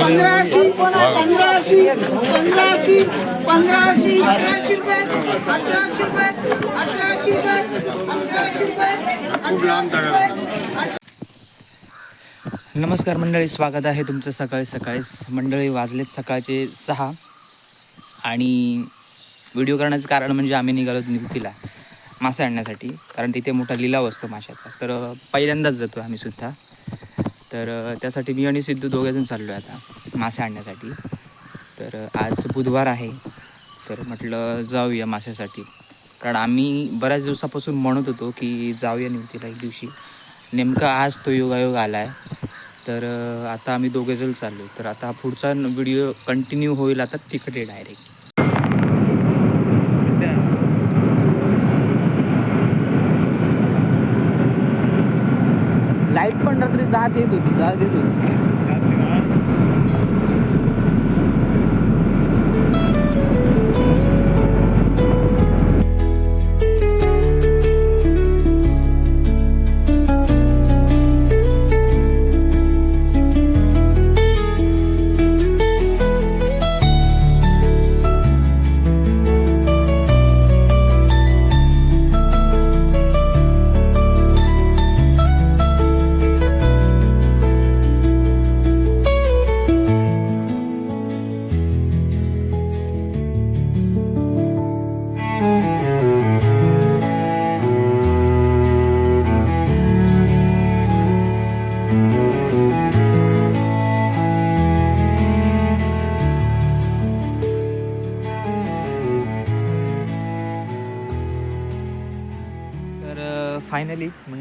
पंधराशे पंधराशे पंधराशे पंधराशे अठराशे रुपये अठराशे रुपये अठराशे रुपये अठराशे रुपये नमस्कार मंडळी स्वागत आहे तुमचं सकाळी सकाळी. मंडळी वाजलेत सकाळचे सहा. आणि व्हिडिओ करण्याचं कारण म्हणजे आम्ही निघालो निवतीला मासे आणण्यासाठी. कारण तिथे मोठा लिलाव असतो माशाचा. तर पहिल्यांदाच जातो आम्ही सुद्धा. तर त्यासाठी मी आणि सिद्धू दोघेजण चाललो आहे आता मासे आणण्यासाठी. तर आज बुधवार आहे. तर म्हटलं जाऊया माशासाठी. कारण आम्ही बऱ्याच दिवसापासून म्हणत होतो की जाऊया निमतीला एक दिवशी. नेमका आज तो योगायोग आला आहे तर आता आम्ही दोघेजण चाललो तर आता पुढचा व्हिडिओ कंटिन्यू होईल आता तिकडे डायरेक्ट लाइट पण रात्री जात येत होती जात येत होती.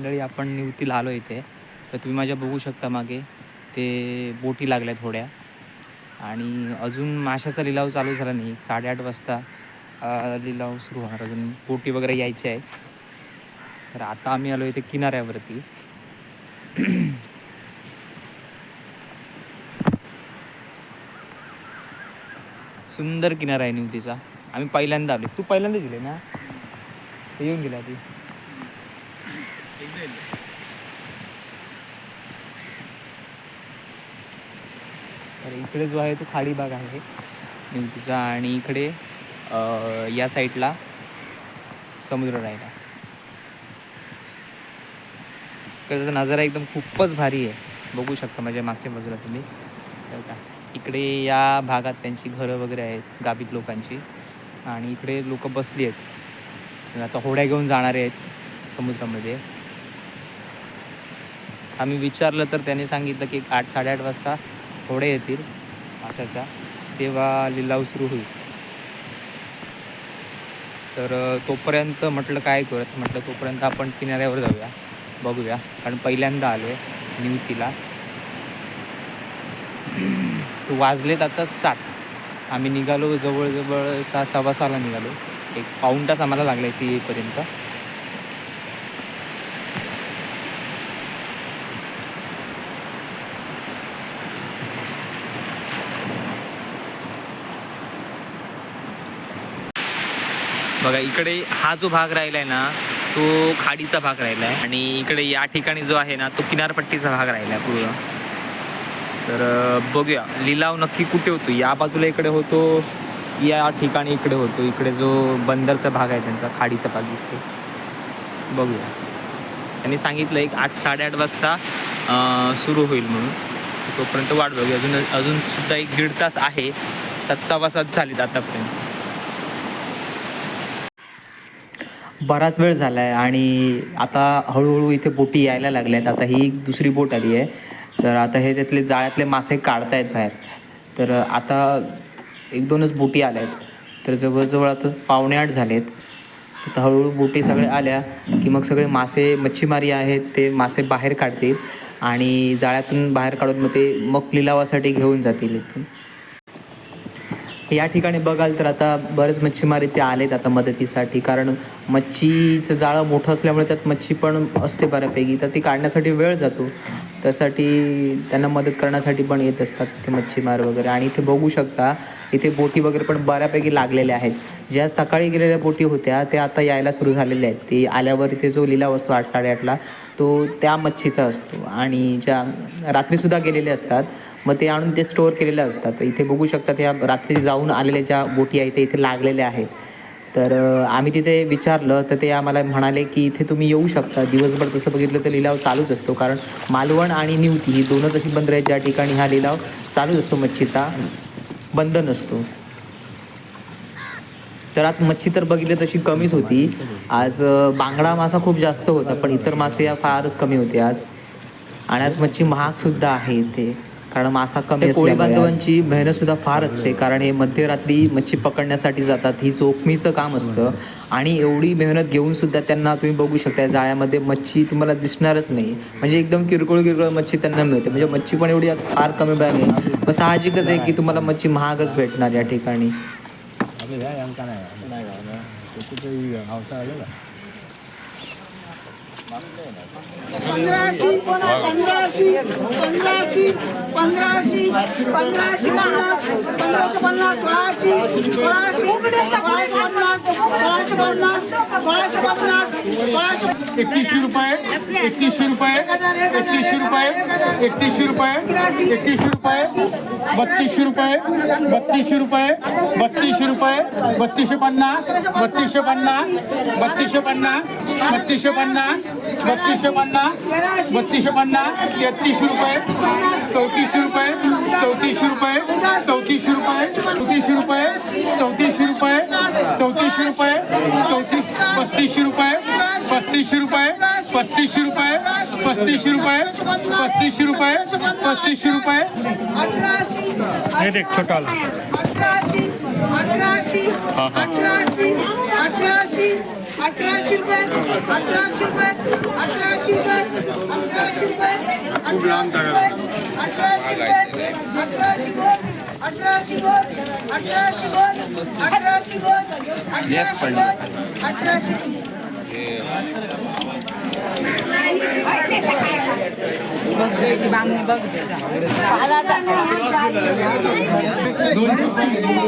मंडळी आपण निवतीला आलो इथे. तर तुम्ही माझ्या बघू शकता मागे. ते बोटी लागल्या थोड्या. आणि अजून माशाचा लिलाव चालू झाला नाही. साडेआठ वाजता लिलाव सुरू होणार. अजून बोटी वगैरे यायच्या आहेत तर आता आम्ही आलो इथे किनाऱ्यावरती. सुंदर किनारा आहे निवतीचा. आम्ही पहिल्यांदा आलो तू पहिल्यांदा गेले ना? ते येऊन गेला ती तर इकडे जो आहे तो खाडी भाग आहे. निमतीचा आणि इकडे अ, या साईडला समुद्र राहिला. इकडचा नजारा एकदम खूपच भारी आहे. बघू शकता माझ्या मागच्या बाजूला तुम्ही. तर का. इकडे या भागात त्यांची घरं वगैरे आहेत गावीत लोकांची. आणि इकडे लोक बसली आहेत. आता होड्या घेऊन जाणारे आहेत समुद्रामध्ये. आम्ही विचारलं तर त्याने सांगितलं की आठ साडेआठ वाजता थोडे येतील माशाच्या. तेव्हा लिलाव सुरू होईल. तर तोपर्यंत म्हटलं काय करत म्हटलं तोपर्यंत आपण किनाऱ्यावर जाऊया बघूया. कारण पहिल्यांदा आलो आहे निवतीला वाजलेत आता सात. आम्ही निघालो जवळजवळ सहा सव्वा सहाला निघालो. एक पाऊण तास आम्हाला लागला आहे ती येईपर्यंत बघा इकडे हा जो भाग राहिला आहे ना तो खाडीचा भाग राहिला आहे आणि इकडे या ठिकाणी जो आहे ना तो किनारपट्टीचा भाग राहिला आहे पूर्ण. तर बघूया. लिलाव नक्की कुठे होतो? या बाजूला इकडे होतो या ठिकाणी इकडे होतो. इकडे जो बंदरचा भाग आहे त्यांचा खाडीचा भाग इथे. बघूया. त्यांनी सांगितलं एक आठ साडेआठ वाजता सुरू होईल म्हणून. तोपर्यंत वाट बघूया. अजून अजून सुद्धा एक दीड तास आहे. सात सव्वा सात झालीत आतापर्यंत. बराच वेळ झाला आहे आणि आता हळूहळू इथे बोटी यायला लागल्या आहेत आता ही दुसरी बोट आली आहे. तर आता हे त्यातले जाळ्यातले मासे काढतायत बाहेर. तर आता एक दोनच बोटी आल्या आहेत तर जवळजवळ आता पावणे आठ झालेत. तर हळूहळू बोटी सगळे आल्या की मग सगळे मासे मच्छीमारी आहेत ते मासे बाहेर काढतील आणि जाळ्यातून बाहेर काढून मग ते मग लिलावासाठी घेऊन जातील इथून. या ठिकाणी बघाल तर आता बरेच मच्छीमारी ते आलेत आता मदतीसाठी. कारण मच्छीचं जाळं मोठं असल्यामुळे त्यात मच्छी पण असते बऱ्यापैकी. तर ती काढण्यासाठी वेळ जातो. त्यासाठी त्यांना मदत करण्यासाठी पण येत असतात ते मच्छीमार वगैरे. आणि इथे बघू शकता इथे बोटी वगैरे पण बऱ्यापैकी लागलेल्या आहेत. ज्या सकाळी गेलेल्या बोटी होत्या त्या आता यायला सुरू झालेल्या आहेत. ती आल्यावर ते जो लिलाव असतो आठ साडेआठला तो त्या मच्छीचा असतो. आणि ज्या रात्रीसुद्धा गेलेले असतात मग ते आणून ते स्टोअर केलेले असतात. इथे बघू शकतात या रात्री जाऊन आलेल्या ज्या बोटी आहेत ते इथे लागलेल्या आहेत. तर आम्ही तिथे विचारलं तर ते आम्हाला म्हणाले की इथे तुम्ही येऊ शकता. दिवसभर तसं बघितलं तर लिलाव चालूच असतो. कारण मालवण आणि निवती ही दोनच अशी बंदरं आहेत. ज्या ठिकाणी हा लिलाव चालूच असतो मच्छीचा बंद नसतो तर आज मच्छी तर बघितली तशी कमीच होती. आज बांगडा मासा खूप जास्त होता पण इतर मासे या फारच कमी होते आज. आणि आज मच्छी महागसुद्धा आहे इथे कारण मासा कमी कोळी बांधवांची मेहनत सुद्धा फार असते कारण हे मध्यरात्री मच्छी पकडण्यासाठी जातात ही जोखमीचं काम असतं. आणि एवढी मेहनत घेऊन सुद्धा त्यांना तुम्ही बघू शकता जाळ्यामध्ये मच्छी तुम्हाला दिसणारच नाही. म्हणजे एकदम किरकोळ किरकोळ मच्छी त्यांना मिळते. म्हणजे मच्छी पण एवढी आज फार कमी मिळाली मग साहजिकच आहे की तुम्हाला मच्छी महागच भेटणार या ठिकाणी. पंधराशे पंधराशे पंधराशे पंधराशे पंधराशे पन्नास पंधराशे पन्नास सोळाशे सोळाशे सोळाशे पन्नास सोळाशे पन्नास एकतीसशे रुपये एकतीसशे रुपये एकतीसशे रुपये एकतीसशे रुपये एकतीसशे रुपये बत्तीसशे रुपये बत्तीसशे रुपये बत्तीसशे रुपये बत्तीसशे पन्नास बत्तीसशे पन्नास बत्तीसशे पन्नास बत्तीसशे पन्नास बत्तीसशे पन्नास बत्तीसशे पन्नास तेहतीसशे रुपये चौतीसशे रुपये चौतीसशे रुपये चौतीसशे रुपये चौतीसशे रुपये चौतीसशे रुपये चौतीसशे रुपये चौतीस पस्तीसशे रुपये पस्तीसशे रुपये पस्तीसशे रुपये पस्तीसशे रुपये पस्तीसशे रुपये पस्तीसशे रुपये। हे देख छोटा अठराशे अठराशे अठराशे। अठराशे अठराशे रुपये अठराशे रुपये अठराशे रुपये अठराशे रुपये अठराशे रुपये अठराशे गोल अठराशे गोल अठराशे गोल अठराशे गोल अठराशे गोल अठराशे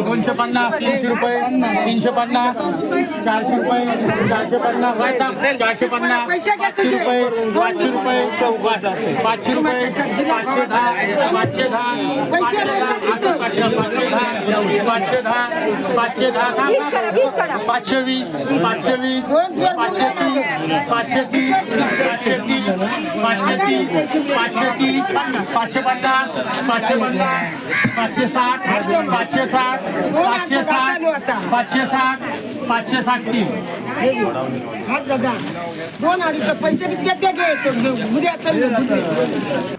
दोनशे पन्नास तीनशे रुपये तीनशे पन्नास चारशे रुपये चारशे पन्नास चारशे पन्नास पाचशे रुपये पाचशे रुपये पाचशे रुपये पाचशे दहा पाचशे दहा पाचशे दहा पाचशे दहा पाचशे दहा पाचशे वीस पाचशे वीस पाचशे तीस पाचशे तीस पाचशे तीस पाचशे तीस पाचशे तीस पाचशे पन्नास पाचशे पन्नास पाचशे साठ पाचशे साठ पाचशे साठ पाचशे साठ पाचशे साठ तीन. दोन अडीच पैसे किती घे उद्या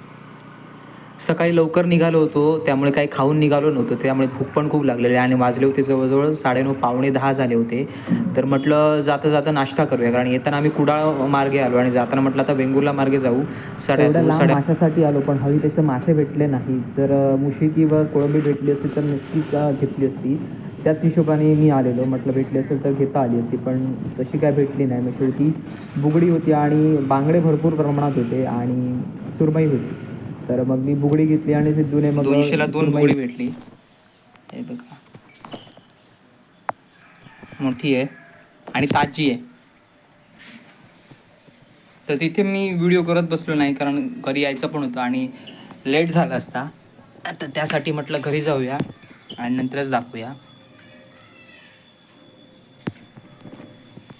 सकाळी लवकर निघालो होतो त्यामुळे काही खाऊन निघालो नव्हतो त्यामुळे भूक पण खूप लागलेली आणि वाजले होते जवळजवळ साडेनऊ पावणे दहा झाले होते. तर म्हटलं जाता जाता नाश्ता करूया कारण येताना आम्ही कुडाळ मार्गे आलो आणि जाताना म्हटलं आता वेंगुर्ला मार्गे जाऊ. साड्या साड्या माशासाठी आलो पण हवी तसे मासे भेटले नाही जर मुशी किंवा कोळंबी भेटली असती तर नक्कीच अ, घेतली असती? त्याच हिशोबाने मी आलेलो. म्हटलं भेटली असेल तर घेता आली असती पण तशी काय भेटली नाही. मग शेवटी बुगडी होती आणि बांगडे भरपूर प्रमाणात होते आणि सुरमई होती. तर मग मी बुगडी घेतली आणि सिद्धूने मग दोनशेला दोन बुगडी भेटली. हे बघा. मोठी आहे आणि ताजी आहे. तर तिथे मी व्हिडिओ करत बसलो नाही कारण घरी यायचं पण होतं आणि लेट झाला असता. तर त्यासाठी म्हटलं घरी जाऊया आणि नंतरच दाखवूया.